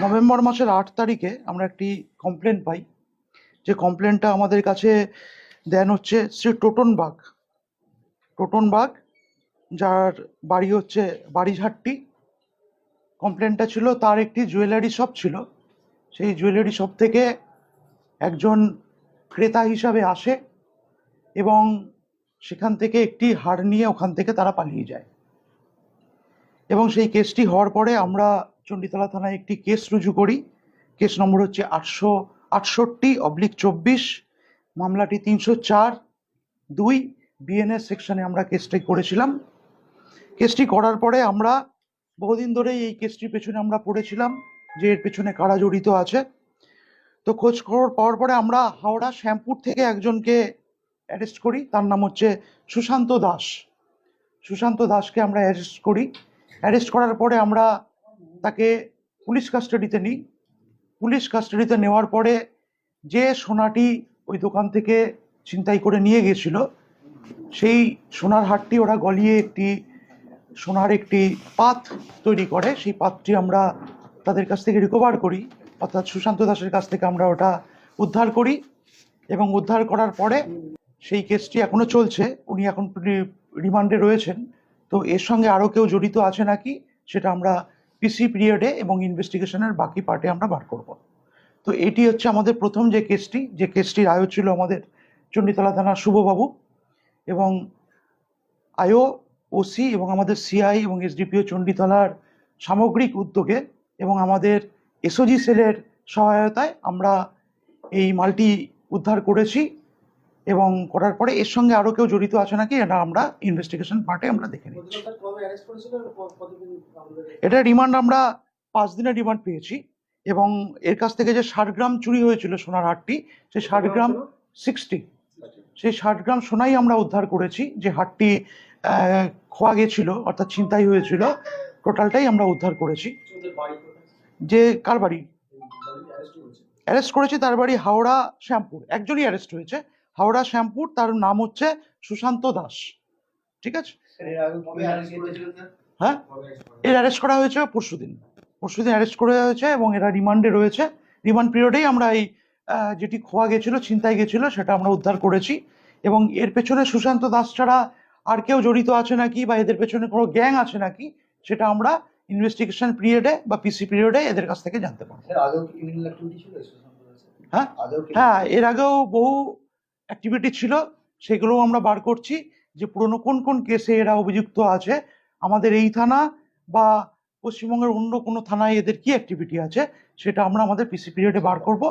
November মাসের আট তারিখে আমরা একটি কমপ্লেন পাই। যে কমপ্লেনটা আমাদের কাছে দেন হচ্ছে শ্রী টোটন বাগ টোটন বাগ যার বাড়ি হচ্ছে বাড়িঝাট্টি কমপ্লেনটা ছিল, তার একটি জুয়েলারি শপ ছিল। সেই জুয়েলারি শপ থেকে একজন ক্রেতা হিসাবে আসে এবং সেখান থেকে একটি হার নিয়ে ওখান থেকে তারা পালিয়ে যায়। এবং সেই কেসটি হওয়ার পরে আমরা চণ্ডীতলা থানায় একটি কেস রুজু করি। কেস নম্বর হচ্ছে আটশো আটষট্টি অবলিক চব্বিশ, মামলাটি তিনশো চার, দুই বিএনএস সেকশনে আমরা কেসটি করেছিলাম। কেসটি করার পরে আমরা বহুদিন ধরেই এই কেসটির পেছনে আমরা পড়েছিলাম যে এর পেছনে কারা জড়িত আছে। তো খোঁজ খবর পাওয়ার পরে আমরা হাওড়া শ্যামপুর থেকে একজনকে অ্যারেস্ট করি, তার নাম হচ্ছে সুশান্ত দাস। সুশান্ত দাসকে আমরা অ্যারেস্ট করি। অ্যারেস্ট করার পরে আমরা তাকে পুলিশ কাস্টাডিতে নিই। পুলিশ কাস্টাডিতে নেওয়ার পরে যে সোনাটি ওই দোকান থেকে ছিনতাই করে নিয়ে গেছিল সেই সোনার হাটটি ওরা গলিয়ে একটি সোনার একটি পাত তৈরি করে। সেই পাতটি আমরা তাদের কাছ থেকে রিকভার করি। অর্থাৎ সুশান্ত দাসের কাছ থেকে আমরা ওটা উদ্ধার করি এবং উদ্ধার করার পরে সেই কেসটি এখনও চলছে। উনি এখন রিমান্ডে রয়েছেন। তো এর সঙ্গে আরও কেউ জড়িত আছে নাকি, সেটা আমরা পিসি পিরিয়ডে এবং ইনভেস্টিগেশনের বাকি পার্টে আমরা বার করব। তো এটি হচ্ছে আমাদের প্রথম যে কেসটি যে কেসটির আয়ো ছিল আমাদের চণ্ডীতলা থানার শুভবাবু এবং আয়ো ওসি এবং আমাদের সিআই এবং এসডিপিও চণ্ডীতলার সামগ্রিক উদ্যোগে এবং আমাদের এসওজি সেলের সহায়তায় আমরা এই মালটি উদ্ধার করেছি। এবং করার পরে এর সঙ্গে আরও কেউ জড়িত আছে নাকি এটা আমরা ইনভেস্টিগেশন পার্টে আমরা দেখে নিচ্ছি। এটা রিমান্ড আমরা পাঁচ দিনের রিমান্ড পেয়েছি এবং এর কাছ থেকে যে ষাট গ্রাম চুরি হয়েছিল সোনার হাটটি সেই ষাট গ্রাম সিক্সটি সেই ষাট। গ্রাম সোনাই আমরা উদ্ধার করেছি যে হাটটি খোয়া গেছিল অর্থাৎ ছিনতাই হয়েছিল টোটালটাই আমরা উদ্ধার করেছি। যে কার বাড়ি? অ্যারেস্ট করেছি? তার বাড়ি হাওড়া শ্যামপুর একজনই অ্যারেস্ট হয়েছে। হাওড়া শ্যামপুর তার নাম হচ্ছে সুশান্ত দাস। ঠিক আছে? হ্যাঁ? এর অ্যারেস্ট করা হয়েছে পরশুদিন। পরশুদিন অ্যারেস্ট করা হয়েছে এবং এরা রিমান্ডে রয়েছে। রিমান্ড পিরিয়ডেই আমরা এই যেটি খোয়া গেছিল ছিনতাই গেছিল সেটা আমরা উদ্ধার করেছি। এবং এর পেছনে সুশান্ত দাস ছাড়া আর কেউ জড়িত আছে নাকি বা এদের পেছনে কোনো গ্যাং আছে নাকি সেটা আমরা ইনভেস্টিগেশন পিরিয়ডে বা পিসি পিরিয়ডে এদের কাছ থেকে জানতে পারব? হ্যাঁ? হ্যাঁ এর আগেও বহু অ্যাক্টিভিটি ছিল, সেগুলোও আমরা বার করছি যে পুরনো কোন কোন কেসে এরা অভিযুক্ত আছে, আমাদের এই থানা বা পশ্চিমবঙ্গের অন্য কোনো থানায় এদের কি অ্যাক্টিভিটি আছে, সেটা আমরা আমাদের পিসি পিরিয়ডে বার করব।